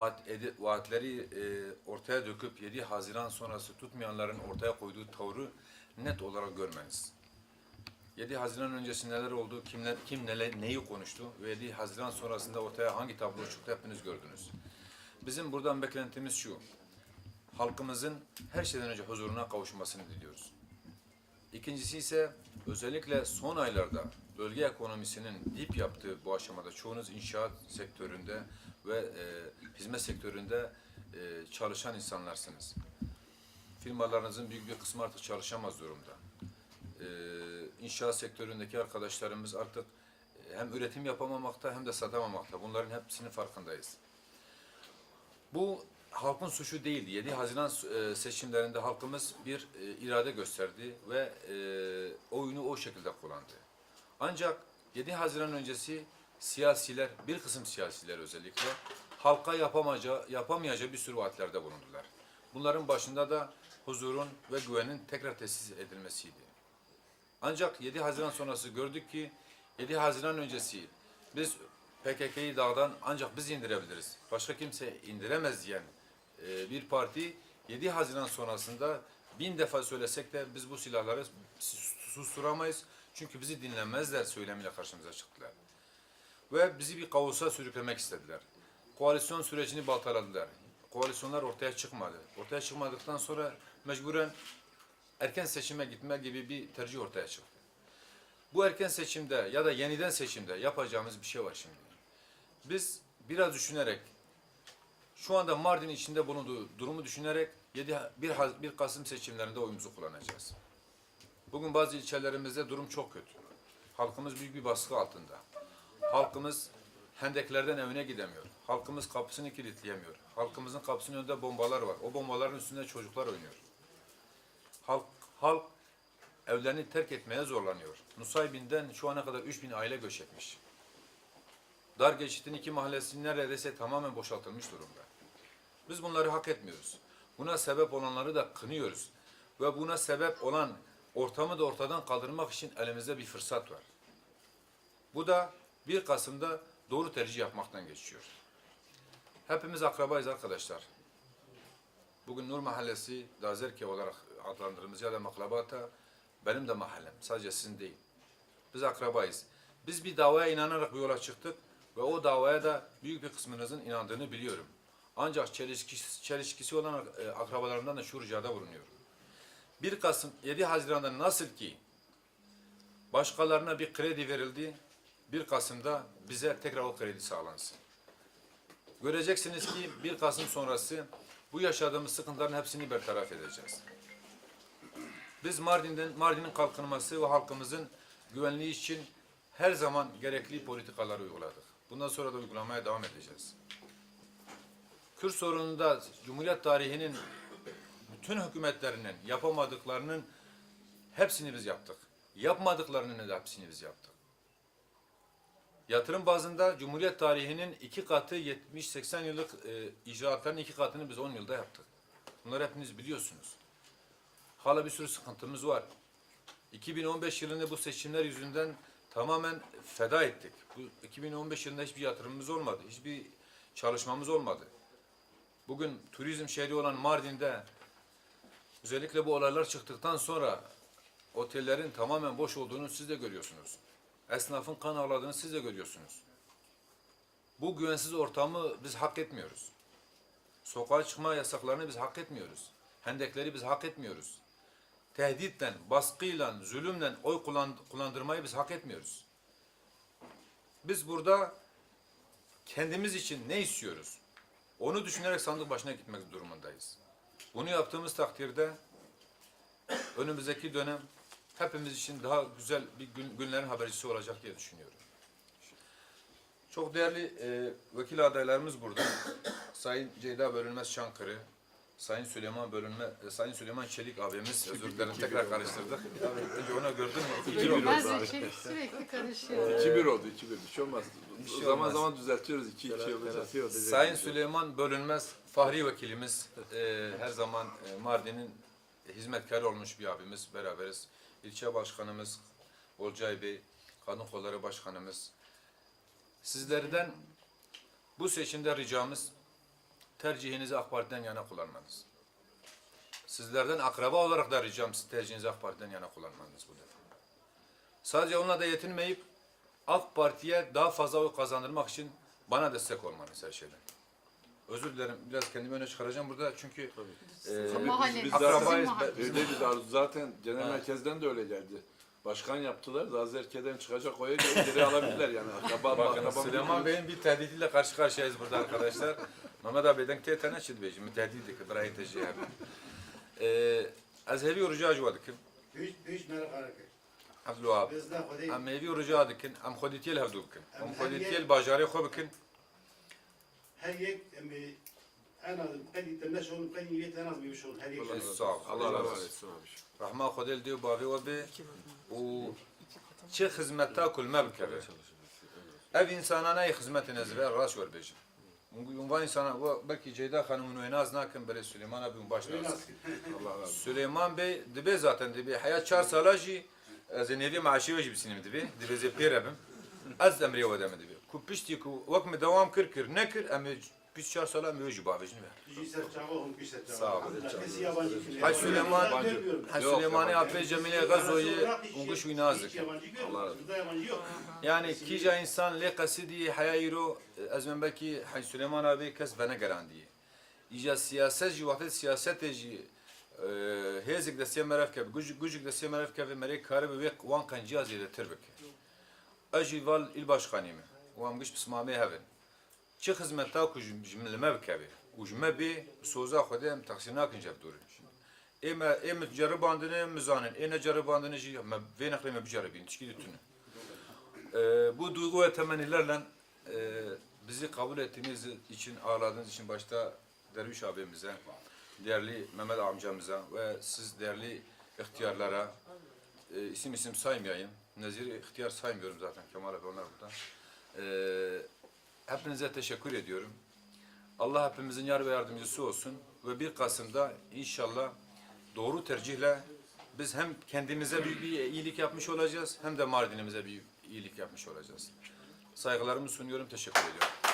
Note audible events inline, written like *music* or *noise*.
vaat edi- vaatleri e, ortaya döküp 7 Haziran sonrası tutmayanların ortaya koyduğu tavrı net olarak görmeniz. 7 Haziran öncesi neler oldu, kimler, kim neler, neyi konuştu ve 7 Haziran sonrasında ortaya hangi tablo çıktı hepiniz gördünüz. Bizim buradan beklentimiz şu, halkımızın her şeyden önce huzuruna kavuşmasını diliyoruz. İkincisi ise özellikle son aylarda bölge ekonomisinin dip yaptığı bu aşamada çoğunuz inşaat sektöründe ve e, hizmet sektöründe e, çalışan insanlarsınız. Firmalarınızın büyük bir kısmı artık çalışamaz durumda. E, inşaat sektöründeki arkadaşlarımız artık hem üretim yapamamakta hem de satamamakta. Bunların hepsinin farkındayız. Bu halkın suçu değildi. 7 Haziran e, seçimlerinde halkımız bir e, irade gösterdi ve e, oyunu o şekilde kullandı. Ancak 7 Haziran öncesi siyasiler, bir kısım siyasiler özellikle halka yapamayacağı, bir sürü vaatlerde bulundular. Bunların başında da huzurun ve güvenin tekrar tesis edilmesiydi. Ancak 7 Haziran sonrası gördük ki 7 Haziran öncesi biz PKK'yı dağdan ancak biz indirebiliriz. Başka kimse indiremez diyen e, bir parti 7 Haziran sonrasında bin defa söylesek de biz bu silahları susturamayız. Çünkü bizi dinlemezler söylemiyle karşımıza çıktılar. Ve bizi bir kaosa sürüklemek istediler. Koalisyon sürecini baltaladılar. Koalisyonlar ortaya çıkmadı. Ortaya çıkmadıktan sonra mecburen erken seçime gitme gibi bir tercih ortaya çıktı. Bu erken seçimde ya da yeniden seçimde yapacağımız bir şey var şimdi. Biz biraz düşünerek, şu anda Mardin içinde bulunduğu durumu düşünerek 7, 1, Haz- 1 Kasım seçimlerinde oyumuzu kullanacağız. Bugün bazı ilçelerimizde durum çok kötü. Halkımız büyük bir baskı altında. Halkımız hendeklerden evine gidemiyor. Halkımız kapısını kilitleyemiyor. Halkımızın kapısının önünde bombalar var. O bombaların üstünde çocuklar oynuyor. Halk, halk evlerini terk etmeye zorlanıyor. Nusaybin'den şu ana kadar 3000 aile göç etmiş. Dar geçitin iki mahallesi neredeyse tamamen boşaltılmış durumda. Biz bunları hak etmiyoruz. Buna sebep olanları da kınıyoruz. Ve buna sebep olan ortamı da ortadan kaldırmak için elimizde bir fırsat var. Bu da 1 Kasım'da doğru tercih yapmaktan geçiyor. Hepimiz akrabayız arkadaşlar. Bugün Nur Mahallesi, Dazerke olarak adlandırdığımız ya da Maklabata benim de mahallem. Sadece sizin değil. Biz akrabayız. Biz bir davaya inanarak bu yola çıktık ve o davaya da büyük bir kısmınızın inandığını biliyorum. Ancak çelişkisi, çelişkisi olan e, akrabalarımdan da şu ricada bulunuyorum. 1 Kasım 7 Haziran'da nasıl ki başkalarına bir kredi verildi, 1 Kasım'da bize tekrar o kredi sağlansın. Göreceksiniz ki 1 Kasım sonrası bu yaşadığımız sıkıntıların hepsini bertaraf edeceğiz. Biz Mardin'den Mardin'in kalkınması ve halkımızın güvenliği için her zaman gerekli politikaları uyguladık. Bundan sonra da uygulamaya devam edeceğiz. Kürt sorununda Cumhuriyet tarihinin bütün hükümetlerinin yapamadıklarının hepsini biz yaptık. Yapmadıklarının da hepsini biz yaptık. Yatırım bazında Cumhuriyet tarihinin iki katı 70-80 yıllık e, icraatların iki katını biz 10 yılda yaptık. Bunları hepiniz biliyorsunuz. Hala bir sürü sıkıntımız var. 2015 yılında bu seçimler yüzünden tamamen feda ettik. Bu 2015 yılında hiçbir yatırımımız olmadı. Hiçbir çalışmamız olmadı. Bugün turizm şehri olan Mardin'de özellikle bu olaylar çıktıktan sonra otellerin tamamen boş olduğunu siz de görüyorsunuz. Esnafın kan ağladığını siz de görüyorsunuz. Bu güvensiz ortamı biz hak etmiyoruz. Sokağa çıkma yasaklarını biz hak etmiyoruz. Hendekleri biz hak etmiyoruz. Tehditle, baskıyla, zulümle oy kullan- kullandırmayı biz hak etmiyoruz. Biz burada kendimiz için ne istiyoruz? Onu düşünerek sandık başına gitmek durumundayız. Bunu yaptığımız takdirde önümüzdeki dönem hepimiz için daha güzel bir gün, günlerin habercisi olacak diye düşünüyorum. Çok değerli e, vekil adaylarımız burada. Sayın Ceyda Bölünmez Çankırı, Sayın Süleyman Bölünme, e, Sayın Süleyman Çelik abimiz, özür dilerim tekrar karıştırdık. Önce ona gördün mü? İki oldu. Bazen şey sürekli karışıyor. 2-1 oldu 2-1 bir şey olmaz. Bir şey zaman olmaz. zaman düzeltiyoruz 2-2 olacak. Sayın Süleyman Bölünmez Fahri Vekilimiz, e, her zaman e, Mardin'in hizmetkarı olmuş bir abimiz, beraberiz. İlçe Başkanımız Olcay Bey, Kadın Kolları Başkanımız. Sizlerden bu seçimde ricamız tercihinizi AK Parti'den yana kullanmanız. Sizlerden akraba olarak da ricam siz tercihinizi AK Parti'den yana kullanmanız bu defa. Sadece onunla da yetinmeyip AK Parti'ye daha fazla oy kazandırmak için bana destek olmanız her şeyden. Özür dilerim biraz kendimi öne çıkaracağım burada çünkü e, Tabii Mahalle- biz, biz Akrabayız, zaten ben- öyleydi Arzu. Zaten genel Evet. merkezden de öyle geldi. Başkan yaptılar. Zazerke'den çıkacak oya geri alabilirler yani. Akraba, Bakın akraba Süleyman Bey'in bir tehdidiyle karşı karşıyayız burada arkadaşlar. Mehmet abi'den tetene şid bejim. Tehdidi ki برای تجیه هم. از هیوی رجاع جوا دکن هیچ هیچ مرا قرار کرد عبد الوهاب بزن خودی ام هیوی رجاع دکن ام خودیتیل هفدو بکن ام خودیتیل باجاری خوب بکن هر یک امی انا قدی تمشون قدی یه تناز بیشون هر یک Allah razı olsun. Sağ ol. Allah Allah razı razı olsun abi. Rahma خودل دیو باوی و به و چه خدمت تا کل ما بکره ev insanana iyi hizmet nezve raş ver bejim. Unvan insana bu belki Ceyda Hanım'ın oynaz nakin böyle Süleyman abinin başlasın. *laughs* Allah razı. Süleyman Bey dibe zaten dibe. Hayat çar salajı az nevi maaşı ve jibsinim dibe. Dibe ze pirabim. Az emri ve demedi dibe. Ku pişti ku vak devam kır kır ne kır ama biz çar salam mevcu babacım ya. Sağ ol. Hay Süleyman, hay Süleyman'ı apel Cemile Gazo'yu unguş vinazık. Allah razı olsun. Yani kica insan le kasidi hayayı ro azmen belki hay Süleyman abi kes bana garandiye. İca siyaset jivafet siyaset ji e, hezek de semeref keb gucuk gucuk de semeref keb merek karı ve kuan kancı azide terbek. Ajival il başkanimi. Uamgış bismame hevin gish bismame heven. Çi hizmeta ku jimleme bikabe. U jme be soza xodem taksinak injab durin. Ema em ceribandını mizanin. Ene ceribandını ji me ve nakle me bijaribin. Tişkili tünü. Ee, bu duygu ve temennilerle e, bizi kabul ettiğiniz için, ağırladığınız için başta Derviş abimize, değerli Mehmet amcamıza ve siz değerli ihtiyarlara, e, isim isim saymayayım. Nezir ihtiyar saymıyorum zaten Kemal abi onlar burada. Ee, hepinize teşekkür ediyorum. Allah hepimizin yar ve yardımcısı olsun ve 1 Kasım'da inşallah doğru tercihle biz hem kendimize bir, bir iyilik yapmış olacağız hem de Mardin'imize bir iyilik yapmış olacağız. Saygılarımı sunuyorum, teşekkür ediyorum.